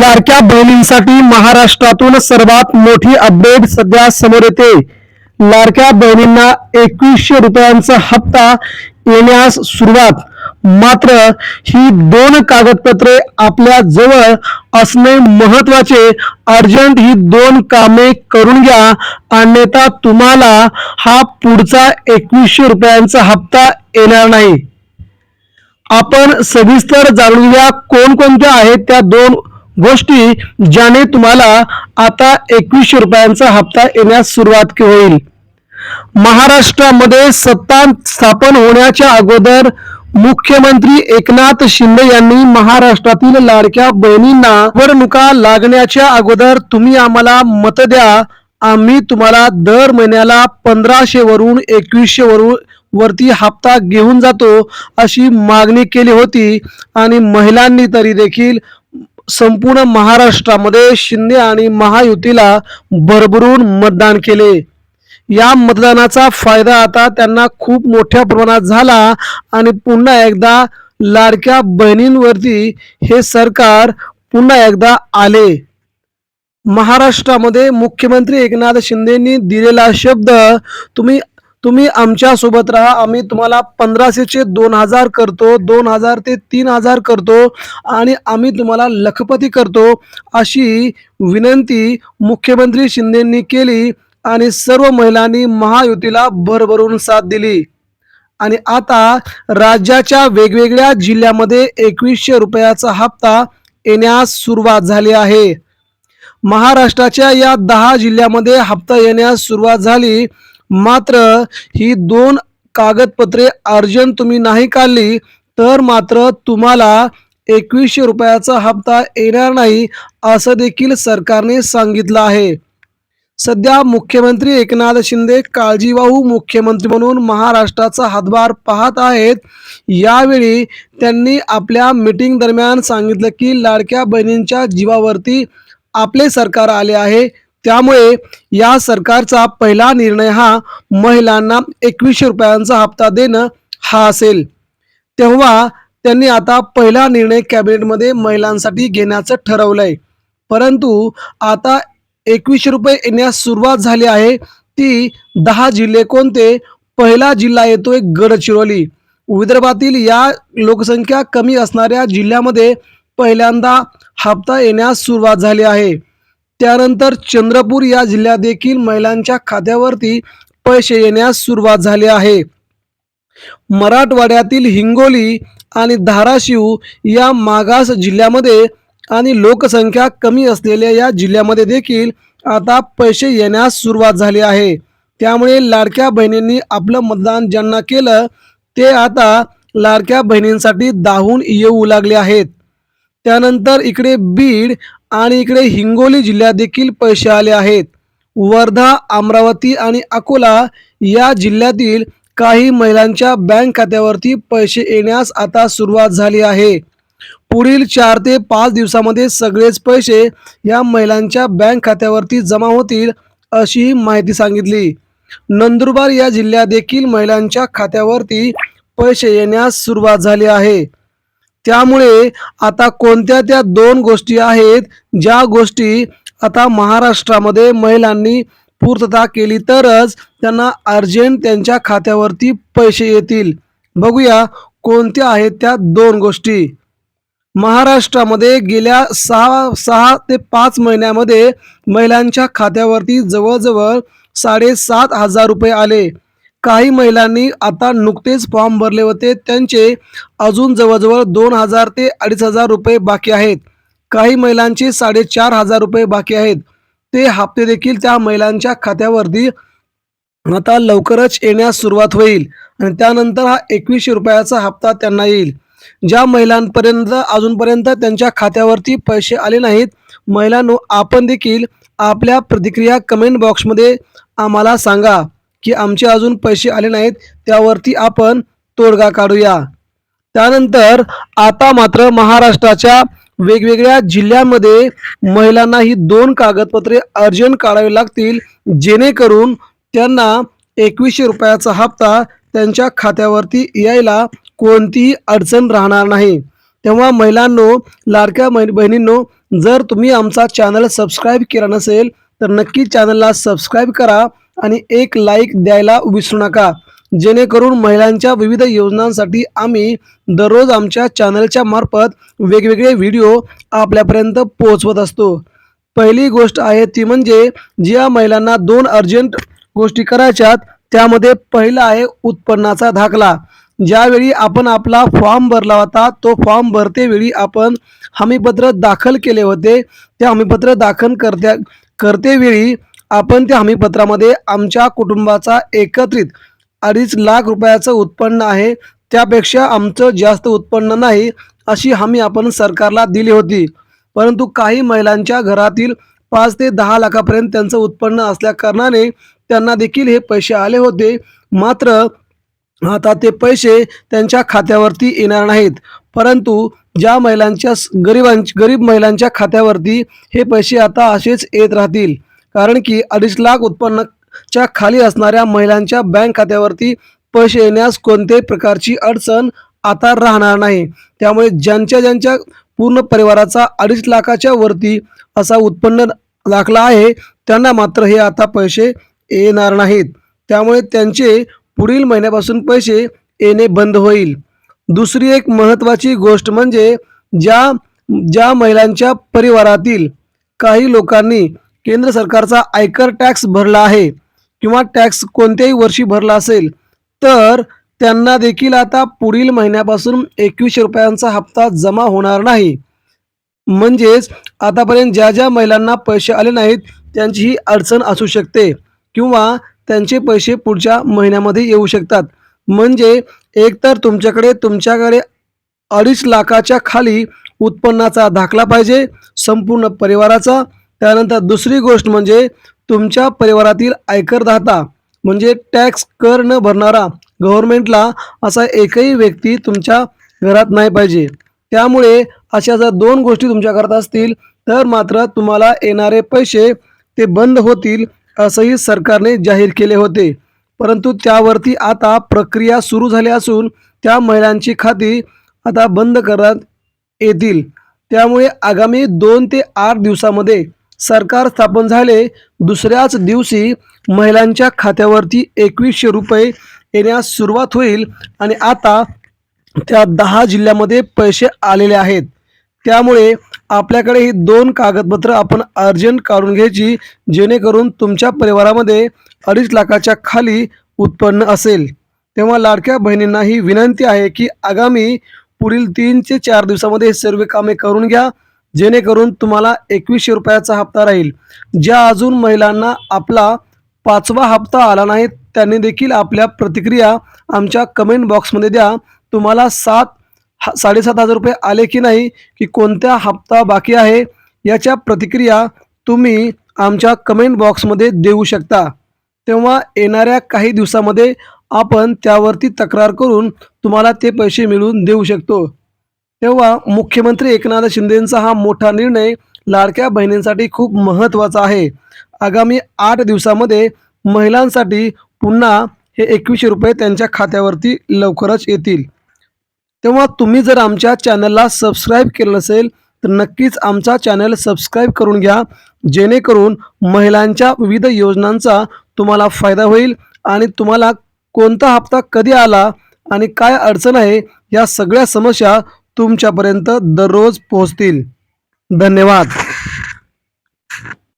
लाडक्या बहिणींसाठी महाराष्ट्रातून सर्वात मोठी अपडेट सध्या समोर येते. लाडक्या बहिणींना एकवीसशे रुपयांचा हप्ता येण्यास सुरुवात. मात्र ही दोन कागदपत्रे आपल्या जवळ असणे महत्त्वाचे. अर्जंट ही दोन कामे करून घ्या. अन्यथा तुम्हाला हा पुढचा एकवीसशे रुपयांचा हप्ता येणार नाही. आपण सविस्तर जाणून घ्या कोणकोणत्या आहेत त्या दोन गोष्टी ज्याने तुम्हाला आता एकवीसशे रुपयांचा हप्ता येण्यास सुरुवात होईल. महाराष्ट्रामध्ये सत्ता स्थापन होण्याच्या अगोदर मुख्यमंत्री एकनाथ शिंदे यांनी महाराष्ट्रातील लाडक्या बहिणींना निवडणुका लागण्याच्या अगोदर तुम्ही आम्हाला मत द्या. आम्ही तुम्हाला दर महिन्याला पंधराशे वरून एकवीसशे वरून वरती हप्ता घेऊन जातो अशी मागणी केली होती. आणि महिलांनी तरी देखील संपूर्ण महाराष्ट्रामध्ये शिंदे आणि महायुतीला भरभरून मतदान केले. या मतदानाचा फायदा आता त्यांना खूप मोठ्या प्रमाणात झाला आणि पुन्हा एकदा लाडक्या बहिणींवरती हे सरकार पुन्हा एकदा आले. महाराष्ट्रामध्ये मुख्यमंत्री एकनाथ शिंदेंनी दिलेला शब्द तुम्ही तुम्ही आमच्यासोबत राहा. आम्ही तुम्हाला पंधराशेचे दोन हजार करतो. दोन हजार ते तीन हजार करतो. आणि आम्ही तुम्हाला लखपती करतो. अशी विनंती मुख्यमंत्री शिंदेंनी केली आणि सर्व महिलांनी महायुतीला भरभरून साथ दिली. आणि आता राज्याच्या वेगवेगळ्या जिल्ह्यामध्ये एकवीसशे रुपयाचा हप्ता येण्यास सुरुवात झाली आहे. महाराष्ट्राच्या या दहा जिल्ह्यामध्ये हप्ता येण्यास सुरुवात झाली. मात्र ही दोन कागदपत्रे अर्जंट तुम्ही नाही काढली तर मात्र तुम्हाला एकवीसशे रुपयाचा हप्ता येणार नाही असं देखील सरकारने सांगितलं आहे. सध्या मुख्यमंत्री एकनाथ शिंदे काळजीवाहू मुख्यमंत्री म्हणून महाराष्ट्राचा हातभार पाहत आहेत. यावेळी त्यांनी आपल्या मीटिंग दरम्यान सांगितलं की लाडक्या बहिणींच्या जीवावरती आपले सरकार आले आहे. त्यामुळे या सरकारचा पहिला निर्णय हा महिलांना एकवीसशे रुपयांचा हप्ता देणं हा असेल. तेव्हा त्यांनी आता पहिला निर्णय कॅबिनेटमध्ये महिलांसाठी घेण्याचं ठरवलंय. परंतु आता एकवीसशे रुपये येण्यास सुरुवात झाली आहे. ती दहा जिल्हे कोणते? पहिला जिल्हा येतोय गडचिरोली. विदर्भातील या लोकसंख्या कमी असणाऱ्या जिल्ह्यामध्ये पहिल्यांदा हप्ता येण्यास सुरुवात झाली आहे. त्यानंतर चंद्रपूर या जिल्ह्यात देखील महिलांच्या खात्यावरती पैसे येण्यास सुरुवात झाली आहे. मराठवाड्यातील हिंगोली आणि धाराशिव या मागास जिल्ह्यामध्ये आणि लोकसंख्या कमी असलेल्या या जिल्ह्यामध्ये देखील आता पैसे येण्यास सुरुवात झाली आहे. त्यामुळे लाडक्या बहिणींनी आपलं मतदान ज्यांना केलं ते आता लाडक्या बहिणींसाठी दाहून येऊ लागले आहेत. त्यानंतर इकडे बीड आणि इकडे हिंगोली जिल्ह्यात देखील पैसे आले आहेत. वर्धा अमरावती आणि अकोला या जिल्ह्यातील काही महिलांच्या बँक खात्यावरती पैसे येण्यास आता सुरुवात झाली आहे. पुढील चार ते पाच दिवसामध्ये सगळेच पैसे या महिलांच्या बँक खात्यावरती जमा होतील अशी माहिती सांगितली. नंदुरबार या जिल्ह्यात देखील महिलांच्या खात्यावरती पैसे येण्यास सुरुवात झाली आहे. त्यामुळे आता कोणत्या त्या दोन गोष्टी आहेत ज्या गोष्टी आता महाराष्ट्रामध्ये महिलांनी पूर्तता केली तरच त्यांना अर्जंट त्यांच्या खात्यावरती पैसे येतील. बघूया कोणत्या आहेत त्या दोन गोष्टी. महाराष्ट्रामध्ये गेल्या सहा सहा ते पाच महिन्यामध्ये महिलांच्या खात्यावरती जवळजवळ साडेसात हजार रुपये आले. काही महिलांनी आता नुकतेच फॉर्म भरले होते. त्यांचे अजून जवळजवळ दोन हजार ते अडीच हजार रुपये बाकी आहेत. काही महिलांचे साडेचार हजार रुपये बाकी आहेत. ते हप्ते देखील त्या महिलांच्या खात्यावरती आता लवकरच येण्यास सुरुवात होईल आणि त्यानंतर हा एकवीसशे रुपयाचा हप्ता त्यांना येईल. ज्या महिलांपर्यंत अजूनपर्यंत त्यांच्या खात्यावरती पैसे आले नाहीत महिलांनो आपण देखील आपल्या प्रतिक्रिया कमेंट बॉक्समध्ये आम्हाला सांगा. की आमचे अजून पैसे आले नाहीत त्यावरती आपण तोडगा काढूया. त्यानंतर आता मात्र महाराष्ट्राच्या वेगवेगळ्या जिल्ह्यांमध्ये महिलांना ही दोन कागदपत्रे अर्जंट काढावी लागतील जेणेकरून त्यांना एकवीसशे रुपयाचा हप्ता त्यांच्या खात्यावरती यायला कोणतीही अडचण राहणार नाही. तेव्हा महिलांनो लाडक्या बहिण- बहिणींनो जर तुम्ही आमचा चॅनल सबस्क्राईब केला नसेल तर नक्की चॅनलला सबस्क्राईब करा. आणि एक लाईक द्यायला विसरू नका. जेणेकरून महिलांच्या विविध योजनांसाठी आम्ही दररोज आमच्या चॅनलच्या मार्फत वेगवेगळे व्हिडिओ आपल्यापर्यंत पोहोचवत असतो. पहिली गोष्ट आहे ती म्हणजे ज्या महिलांना दोन अर्जंट गोष्टी करायच्यात त्यामध्ये पहिला आहे उत्पन्नाचा दाखला. ज्यावेळी आपण आपला फॉर्म भरला होता तो फॉर्म भरते वेळी आपण हमीपत्र दाखल केले होते. ते हमीपत्र दाखल करत्या करतेवेळी आपण त्या हमीपत्रामध्ये आमच्या कुटुंबाचा एकत्रित अडीच लाख रुपयाचं उत्पन्न आहे. त्यापेक्षा आमचं जास्त उत्पन्न नाही अशी हमी आपण सरकारला दिली होती. परंतु काही महिलांच्या घरातील पाच ते दहा लाखापर्यंत त्यांचं उत्पन्न असल्या कारणाने त्यांना देखील हे पैसे आले होते. मात्र आता ते पैसे त्यांच्या खात्यावरती येणार नाहीत. परंतु ज्या महिलांच्या गरिबांच गरीब महिलांच्या खात्यावरती हे पैसे आता असेच येत राहतील. कारण की अडीच लाख उत्पन्नाच्या खाली असणाऱ्या महिलांच्या बँक खात्यावरती पैसे येण्यास कोणत्याही प्रकारची अडचण आता राहणार नाही. त्यामुळे ज्यांच्या ज्यांच्या पूर्ण परिवाराचा अडीच लाखाच्या वरती असा उत्पन्न लाखला आहे त्यांना मात्र हे आता पैसे येणार नाहीत. त्यामुळे त्यांचे पुढील महिन्यापासून पैसे येणे बंद होईल. दुसरी एक महत्त्वाची गोष्ट म्हणजे ज्या ज्या महिलांच्या परिवारातील काही लोकांनी केंद्र सरकारचा आयकर टॅक्स भरला आहे किंवा टॅक्स कोणत्याही वर्षी भरला असेल तर त्यांना देखील आता पुढील महिन्यापासून एकवीसशे रुपयांचा हप्ता जमा होणार नाही. म्हणजेच आतापर्यंत ज्या ज्या महिलांना पैसे आले नाहीत त्यांची ही अडचण असू शकते किंवा त्यांचे पैसे पुढच्या महिन्यामध्ये येऊ शकतात. म्हणजे एकतर तुमच्याकडे तुमच्याकडे अडीच लाखाच्या खाली उत्पन्नाचा दाखला पाहिजे संपूर्ण परिवाराचा त्यानंतर दुसरी गोष्ट म्हणजे तुमच्या परिवारातील आयकरदाता म्हणजे टॅक्स कर न भरणारा गव्हर्नमेंटला असा एकही व्यक्ती तुमच्या घरात नाही पाहिजे. त्यामुळे अशा जर दोन गोष्टी तुमच्या घरात असतील तर मात्र तुम्हाला येणारे पैसे ते बंद होतील असंही सरकारने जाहीर केले होते. परंतु त्यावरती आता प्रक्रिया सुरू झाली असून त्या महिलांची खाती आता बंद करण्यात येतील. त्यामुळे आगामी दोन ते आठ दिवसामध्ये सरकार स्थापन झाले. दुसऱ्याच दिवशी महिलांच्या खात्यावरती एकवीसशे रुपये येण्यास सुरुवात होईल आणि आता त्या दहा जिल्ह्यामध्ये पैसे आलेले आहेत. त्यामुळे आपल्याकडे ही दोन कागदपत्र आपण अर्जंट काढून घ्यायची जेणेकरून तुमच्या परिवारामध्ये अडीच लाखाच्या खाली उत्पन्न असेल. तेव्हा लाडक्या बहिणींना ही विनंती आहे की आगामी पुढील तीन ते चार दिवसामध्ये हे सर्व कामे करून घ्या. जेणेकरून तुम्हाला एकवीसशे रुपयाचा हप्ता राहील. ज्या अजून महिलांना आपला पाचवा हप्ता आला नाही त्यांनी देखील आपल्या प्रतिक्रिया आमच्या कमेंट बॉक्समध्ये द्या. तुम्हाला सात हा साडेसात हजार रुपये आले की नाही की कोणत्या हप्ता बाकी आहे याच्या प्रतिक्रिया तुम्ही आमच्या कमेंट बॉक्समध्ये देऊ शकता. तेव्हा येणाऱ्या काही दिवसामध्ये आपण त्यावरती तक्रार करून तुम्हाला ते पैसे मिळवून देऊ शकतो. तेव्हा मुख्यमंत्री एकनाथ शिंदेंचा हा मोठा निर्णय लाडक्या बहिणींसाठी खूप महत्त्वाचा आहे. आगामी आठ दिवसामध्ये महिलांसाठी पुन्हा हे एकवीसशे रुपये त्यांच्या खात्यावरती लवकरच येतील. तेव्हा तुम्ही जर आमच्या चॅनलला सबस्क्राईब केलं नसेल तर नक्कीच आमचा चॅनल सबस्क्राईब करून घ्या जेणेकरून महिलांच्या विविध योजनांचा तुम्हाला फायदा होईल आणि तुम्हाला कोणता हप्ता कधी आला आणि काय अडचण आहे या सगळ्या समस्या तुमच्यापर्यंत दररोज पोहोचतील. धन्यवाद.